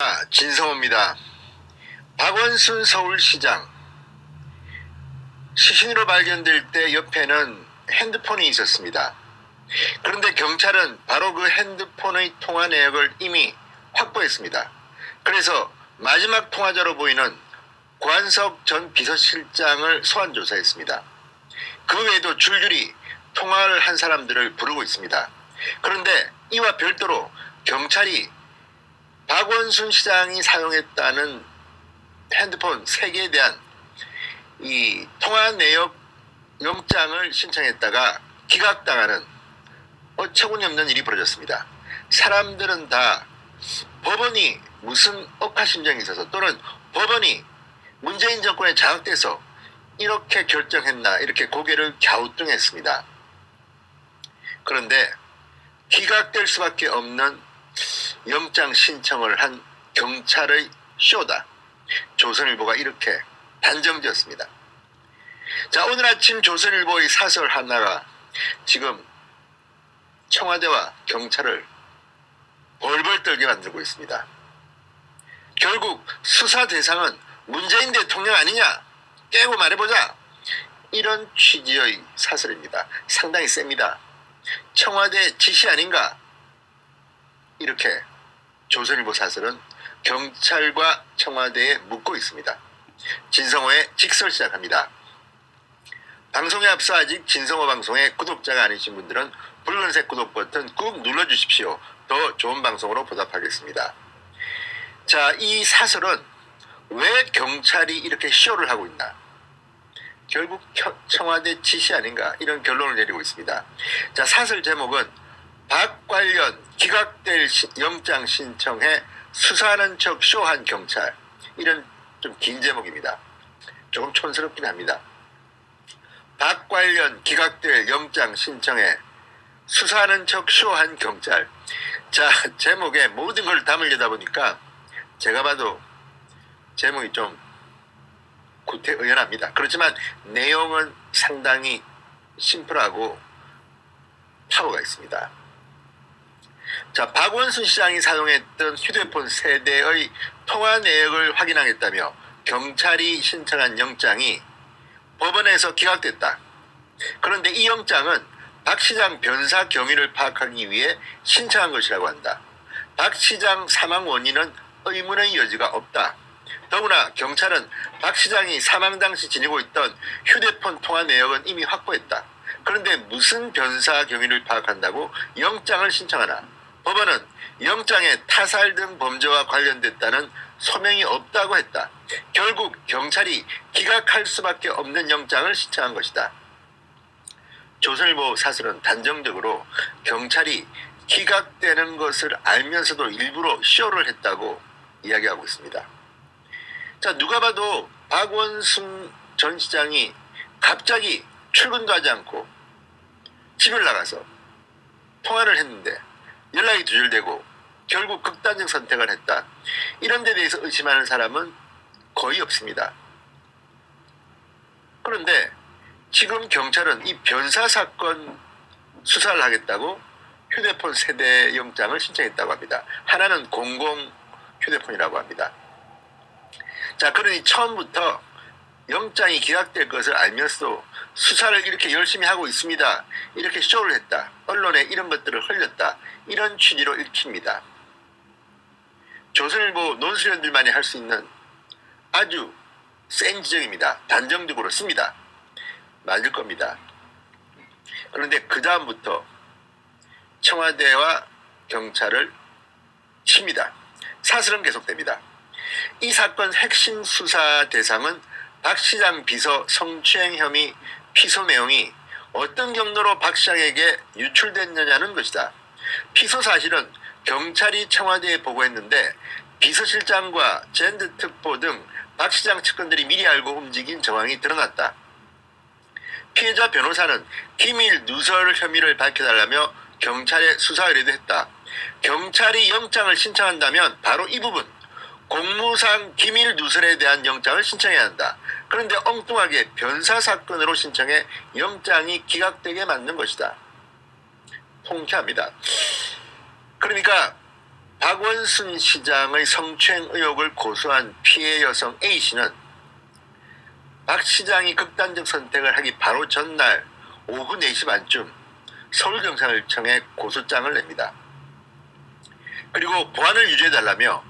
아, 진성호입니다. 박원순 서울시장 시신으로 발견될 때 옆에는 핸드폰이 있었습니다. 그런데 경찰은 바로 그 핸드폰의 통화 내역을 이미 확보했습니다. 그래서 마지막 통화자로 보이는 고한석 전 비서실장을 소환 조사했습니다. 그 외에도 줄줄이 통화를 한 사람들을 부르고 있습니다. 그런데 이와 별도로 경찰이 박원순 시장이 사용했다는 핸드폰 3개에 대한 이 통화 내역 영장을 신청했다가 기각당하는 어처구니 없는 일이 벌어졌습니다. 사람들은 다 법원이 무슨 억하심정이 있어서 또는 법원이 문재인 정권에 장악돼서 이렇게 결정했나 이렇게 고개를 갸우뚱했습니다. 그런데 기각될 수밖에 없는 영장 신청을 한 경찰의 쇼다. 조선일보가 이렇게 단정지었습니다. 자, 오늘 아침 조선일보의 사설 하나가 지금 청와대와 경찰을 벌벌 떨게 만들고 있습니다. 결국 수사 대상은 문재인 대통령 아니냐? 깨고 말해보자. 이런 취지의 사설입니다. 상당히 셉니다. 청와대 지시 아닌가? 이렇게 조선일보 사설은 경찰과 청와대에 묻고 있습니다. 진성호의 직설 시작합니다. 방송에 앞서 아직 진성호 방송의 구독자가 아니신 분들은 붉은색 구독 버튼 꾹 눌러주십시오. 더 좋은 방송으로 보답하겠습니다. 자, 이 사설은 왜 경찰이 이렇게 쇼를 하고 있나? 결국 겨- 청와대 지시 아닌가? 이런 결론을 내리고 있습니다. 자, 사설 제목은 박 관련 기각될 시- 영장 신청해 수사하는 척 쇼한 경찰. 이런 좀 긴 제목입니다. 조금 촌스럽긴 합니다. 박 관련 기각될 영장 신청해 수사하는 척 쇼한 경찰. 자, 제목에 모든 걸 담으려다 보니까 제가 봐도 제목이 좀 구태의연합니다. 그렇지만 내용은 상당히 심플하고 파워가 있습니다. 자, 박원순 시장이 사용했던 휴대폰 세대의 통화 내역을 확인하겠다며 경찰이 신청한 영장이 법원에서 기각됐다. 그런데 이 영장은 박 시장 변사 경위를 파악하기 위해 신청한 것이라고 한다. 박 시장 사망 원인은 의문의 여지가 없다. 더구나 경찰은 박 시장이 사망 당시 지니고 있던 휴대폰 통화 내역은 이미 확보했다. 그런데 무슨 변사 경위를 파악한다고 영장을 신청하나? 법원은 영장에 타살 등 범죄와 관련됐다는 소명이 없다고 했다. 결국 경찰이 기각할 수밖에 없는 영장을 신청한 것이다. 조선일보 사설은 단정적으로 경찰이 기각되는 것을 알면서도 일부러 쇼를 했다고 이야기하고 있습니다. 자, 누가 봐도 박원순 전 시장이 갑자기 출근도 하지 않고 집을 나가서 통화를 했는데 연락이 두절되고 결국 극단적 선택을 했다. 이런 데 대해서 의심하는 사람은 거의 없습니다. 그런데 지금 경찰은 이 변사 사건 수사를 하겠다고 휴대폰 세대 영장을 신청했다고 합니다. 하나는 공공 휴대폰이라고 합니다. 자, 그러니 처음부터 영장이 기각될 것을 알면서도 수사를 이렇게 열심히 하고 있습니다. 이렇게 쇼를 했다. 언론에 이런 것들을 흘렸다. 이런 취지로 읽힙니다. 조선일보 논술연들만이 할 수 있는 아주 센 지적입니다. 단정적으로 씁니다. 맞을 겁니다. 그런데 그 다음부터 청와대와 경찰을 칩니다. 사슬은 계속됩니다. 이 사건 핵심 수사 대상은 박 시장 비서 성추행 혐의 피소 내용이 어떤 경로로 박 시장에게 유출됐느냐는 것이다. 피소 사실은 경찰이 청와대에 보고했는데 비서실장과 젠드 특보 등 박 시장 측근들이 미리 알고 움직인 정황이 드러났다. 피해자 변호사는 기밀 누설 혐의를 밝혀달라며 경찰에 수사 의뢰도 했다. 경찰이 영장을 신청한다면 바로 이 부분 공무상 기밀 누설에 대한 영장을 신청해야 한다. 그런데 엉뚱하게 변사 사건으로 신청해 영장이 기각되게 만든 것이다. 통쾌합니다. 그러니까 박원순 시장의 성추행 의혹을 고소한 피해 여성 A 씨는 박 시장이 극단적 선택을 하기 바로 전날 오후 4시 반쯤 서울경찰청에 고소장을 냅니다. 그리고 보안을 유지해달라며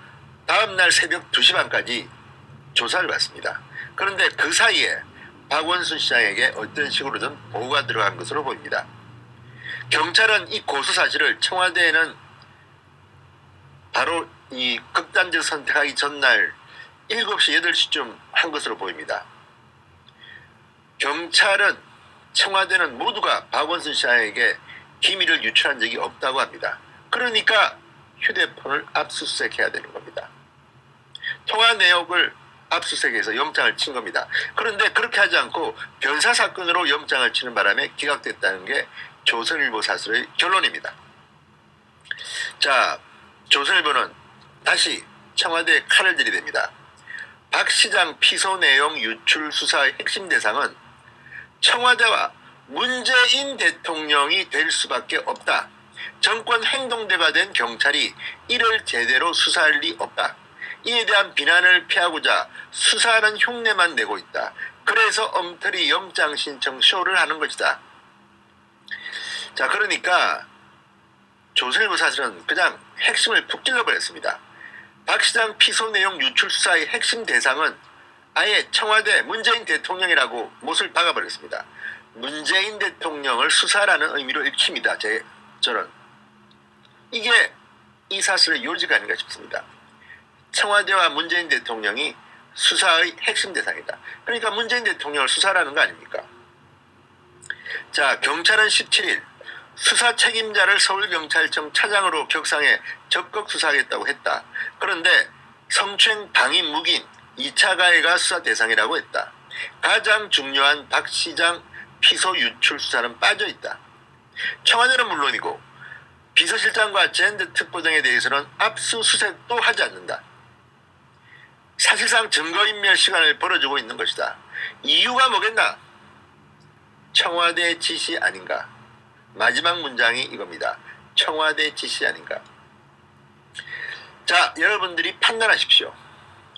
다음날 새벽 2시 반까지 조사를 받습니다. 그런데 그 사이에 박원순 시장에게 어떤 식으로든 보고가 들어간 것으로 보입니다. 경찰은 이 고소 사실을 청와대에는 바로 이 극단적 선택하기 전날 7시, 8시쯤 한 것으로 보입니다. 경찰은 청와대는 모두가 박원순 시장에게 기밀을 유출한 적이 없다고 합니다. 그러니까 휴대폰을 압수수색해야 되는 겁니다. 통화 내역을 압수수색해서 영장을 친 겁니다. 그런데 그렇게 하지 않고 변사 사건으로 영장을 치는 바람에 기각됐다는 게 조선일보 사설의 결론입니다. 자, 조선일보는 다시 청와대에 칼을 들이댑니다. 박 시장 피소 내용 유출 수사의 핵심 대상은 청와대와 문재인 대통령이 될 수밖에 없다. 정권 행동대가 된 경찰이 이를 제대로 수사할 리 없다. 이에 대한 비난을 피하고자 수사하는 흉내만 내고 있다. 그래서 엉터리 영장 신청 쇼를 하는 것이다. 자, 그러니까 조선일보 사실은 그냥 핵심을 푹 찔러버렸습니다. 박 시장 피소 내용 유출 수사의 핵심 대상은 아예 청와대 문재인 대통령이라고 못을 박아버렸습니다. 문재인 대통령을 수사라는 의미로 읽힙니다. 제 저는 이게 이 사실의 요지가 아닌가 싶습니다. 청와대와 문재인 대통령이 수사의 핵심 대상이다. 그러니까 문재인 대통령을 수사라는 거 아닙니까? 자, 경찰은 17일 수사 책임자를 서울경찰청 차장으로 격상해 적극 수사하겠다고 했다. 그런데 성추행 방임 묵인 2차 가해가 수사 대상이라고 했다. 가장 중요한 박 시장 피소 유출 수사는 빠져 있다. 청와대는 물론이고 비서실장과 젠드 특보 등에 대해서는 압수수색도 하지 않는다. 사실상 증거인멸 시간을 벌어주고 있는 것이다. 이유가 뭐겠나? 청와대 지시 아닌가? 마지막 문장이 이겁니다. 청와대 지시 아닌가? 자, 여러분들이 판단하십시오.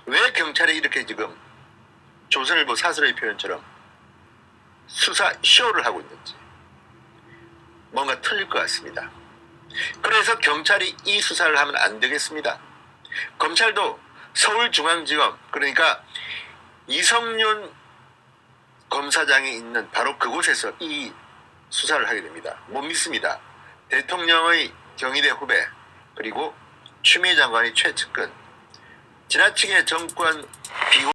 왜 경찰이 이렇게 지금 조선일보 사설의 표현처럼 수사 쇼를 하고 있는지 뭔가 틀릴 것 같습니다. 그래서 경찰이 이 수사를 하면 안 되겠습니다. 검찰도 서울중앙지검 그러니까 이성윤 검사장이 있는 바로 그곳에서 이 수사를 하게 됩니다. 못 믿습니다. 대통령의 경희대 후배 그리고 추미애 장관의 최측근 지나치게 정권